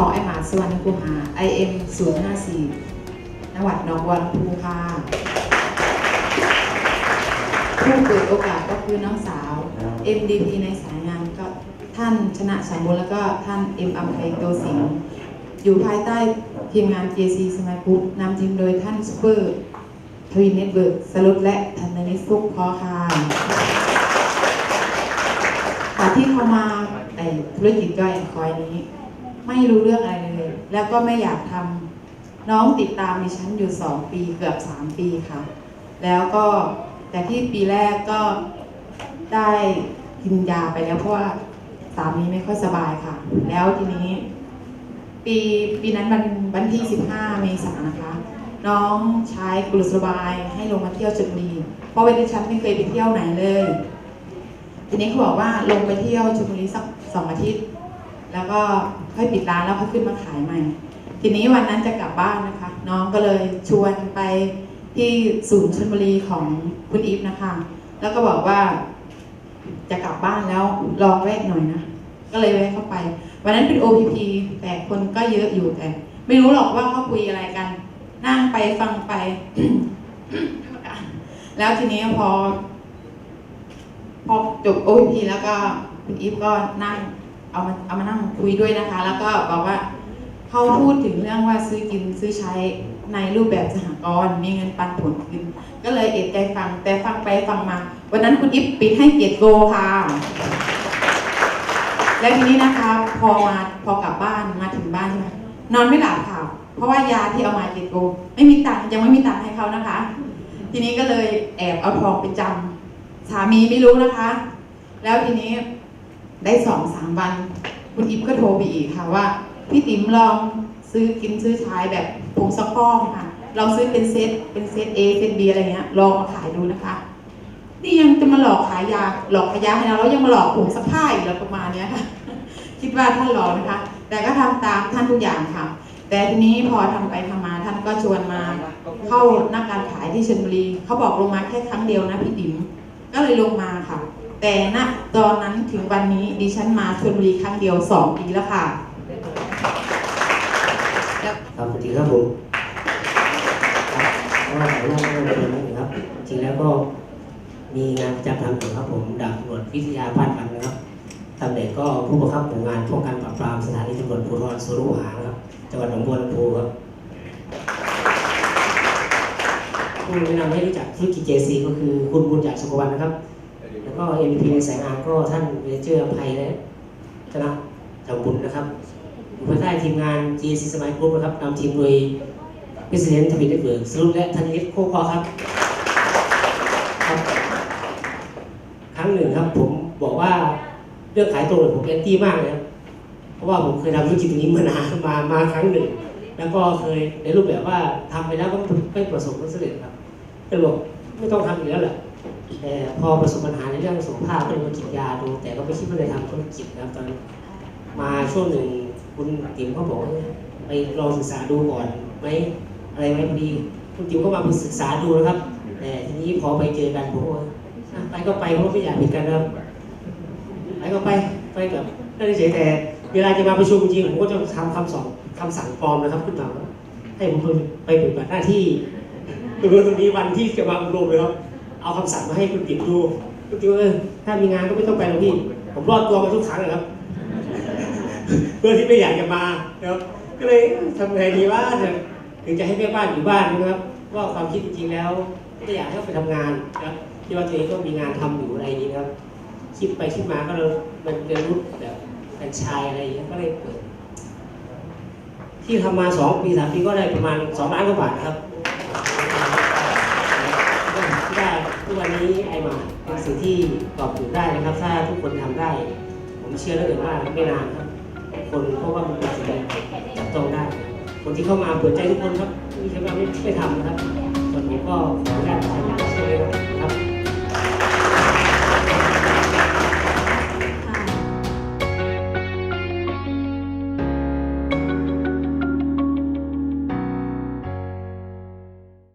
สวรรณคูหา IM 054จังหวัดหนองบัวลำพูค่ะผู้เปิดโอกาสก็คือน้องสาว MDP ในสายงานก็ท่านชนะสมบูรณ์แล้วก็ท่าน M อัมไพโตสิงห์อยู่ภายใต้ทีมงาน JC สมัยพุทธนำทีมโดยท่านซูเปอร์ทวินเน็ตเวิร์กสรุปและธนนิสฟุกพอค่ะค่ะที่เขามาไอ้ธุรกิจย่อยแอนด์คอยนี้ ไม่รู้เรื่องอะไรเลย แล้วก็ไม่อยากทำน้องติดตามดิฉันอยู่2ปีเกือบ3ปีค่ะ แล้วก็แต่ที่ปีแรกก็ได้กินยาไปแล้วเพราะว่าสามีไม่ค่อยสบายค่ะ แล้วทีนี้ ปีปีนั้นวันวันที่ 15 เมษายนนะคะ น้องใชายกุลสบายให้ลงมาเที่ยวชลบุรีเพราะว่าดิฉันไม่เคยไปเที่ยวไหนเลย ทีนี้เขาบอกว่าลงไปเที่ยวชลบุรีสักสองอาทิตย์ แล้วก็ค่อยปิดร้านแล้วค่อยขึ้นมาขายใหม่ ทีนี้วันนั้นจะกลับบ้านนะคะ น้องก็เลยชวนไปที่ศูนย์ชลบุรีของคุณอีฟนะคะ แล้วก็บอกว่า จะกลับบ้านแล้วลองแวะหน่อยนะ ก็เลยแวะเข้าไป วันนั้นเป็น OPP แต่คนก็เยอะอยู่แต่ ไม่รู้หรอกว่าเขาคุยอะไรกัน นั่งไปฟังไป แล้วทีนี้พอ พอจบ OPP แล้วก็คุณอีฟก็นั่ง เอามาเอามานั่งคุยด้วยนะคะ แล้วก็บอกว่าเขาพูดถึงเรื่องว่าซื้อกินซื้อใช้ในรูปแบบสหกรณ์มีเงินปันผลขึ้นก็เลยเอ็ดใจฟัง แต่ฟังไปฟังมา วันนั้นคุณอิฟปิดให้เกียรติโกค่ะ แล้วทีนี้นะคะ พอมาพอกลับบ้านมาถึงบ้านใช่ไหมนอนไม่หลับค่ะ เพราะว่ายาที่เอามาเกียรติโก ไม่มีตังค์ยังไม่มีตังค์ให้เขานะคะ ทีนี้ก็เลยแอบเอาทองไปจำสามีไม่รู้นะคะ แล้วทีนี้ ได้สองสามวัน คุณอิฟก็โทรไปอีกค่ะว่า พี่ติ๋มลองซื้อกินซื้อใช้แบบผงซักฟอกค่ะ เราซื้อเป็นเซตเป็นเซต A เซต B อะไรเงี้ยลองมาขายดูนะคะ นี่ยังจะมาหลอกขายยาหลอกขายยาให้เราแล้วยังมาหลอกผงซักผ้าอีกแล้วประมาณเนี้ยค่ะ คิดว่าท่านหลอกนะคะ แต่ก็ทำตามท่านทุกอย่างค่ะ แต่ทีนี้พอทำไปทำมาท่านก็ชวนมา เข้านักการขายที่ชลบุรีเขาบอกลงมาแค่ครั้งเดียวนะพี่ติ๋มก็เลยลงมาค่ะ แต่ณตอนนั้นถึงวันนี้ดิฉันมาชลบุรีครั้งเดียวสองปีแล้วค่ะครับสวัสดีครับผมครับก็ขอเล่าเรื่องนี้นะครับ จริงแล้วก็มีงานประจำทำอยู่ครับผมดาบตำรวจวิทยาพาดพันธ์นะครับตำแหน่งก็ผู้บังคับหมู่งานป้องกันปราบปรามสถานีตำรวจภูธรสุรุหานะครับจังหวัดหนองบัวลำพูครับผู้แนะนำให้รู้จักธุรกิจ JC ก็คือคุณบุญจากสุขวันนะครับ แล้วก็ MVP ในสายงานก็ท่านเมเจอร์ภัยและธนจำบุญนะครับอยู่ภายใต้ทีมงาน GC สมัยกรุ๊ปนะครับนำทีมโดยพิเศษทวิตเน็ตเวิร์กสรุปและธนิตโคคอครับครั้งหนึ่งครับ ผมบอกว่าเรื่องขายตรงผมแอนตี้มากเลยครับเพราะว่าผมเคยทำธุรกิจตรงนี้มานานมามาครั้งหนึ่ง แล้วก็เคยในรูปแบบว่าทำไปแล้วก็ไม่ประสบผลสำเร็จครับก็เลยบอกไม่ต้องทำอีกแล้วแหละ แต่พอประสบปัญหาในเรื่องสุขภาพก็เลยมากินยาดู แต่ก็ไม่คิดว่าจะทำธุรกิจนะครับตอนนั้นมาช่วงหนึ่งคุณติ๋มเขาบอกว่าไปลองศึกษาดูก่อนไหมอะไรไหมพอดีคุณติ๋มก็มาศึกษาดูนะครับ แต่ทีนี้พอไปเจอกันผมว่าอะไปก็ไปเพราะไม่อยากผิดกันนะครับไปก็ไปไปกับนั่นเฉยๆแต่เวลาจะมาประชุมจริงผมก็จะทำคำสอนคำสั่งปลอมนะครับขึ้นมาว่าให้ผมไปปฏิบัติหน้าที่ตรงนู้นตรงนี้วันที่จะมาอบรมเลยครับ เอาคำสั่งมาให้คุณติ๋มดูคุณติ๋มว่าเออถ้ามีงานก็ไม่ต้องไปหรอกพี่ ผมรอดตัวมาทุกครั้งเลยครับ เพื่อที่ไม่อยากจะมานะครับ ก็เลยทำไงดีว่าถึงจะให้แม่บ้านอยู่บ้านนะครับว่าความคิดจริงๆแล้วไม่อยากให้เขาไปทำงานนะครับที่ว่าตัวเองก็มีงานทำอยู่อะไรอย่างนี้ครับคิดไปคิดมาก็เลยมันเรียนรู้แบบเป็นชายอะไรอย่างเงี้ยก็เลยเปิดที่ทำมาสองปีสามปีก็ได้ประมาณสองล้านกว่าบาทนครับ ทุกวันนี้ไอมาเป็นสิ่งที่ตอบถูกได้นะครับ ถ้าทุกคนทำได้ ผมเชื่อแล้วเกินว่าไม่นานครับ คนเพราะว่ามันเป็นสิ่งที่จับต้องได้ คนที่เข้ามาเปิดใจทุกคนครับไม่ใช่ว่าไม่ไม่ทำนะครับส่วนผมก็ขออนุญาตทำ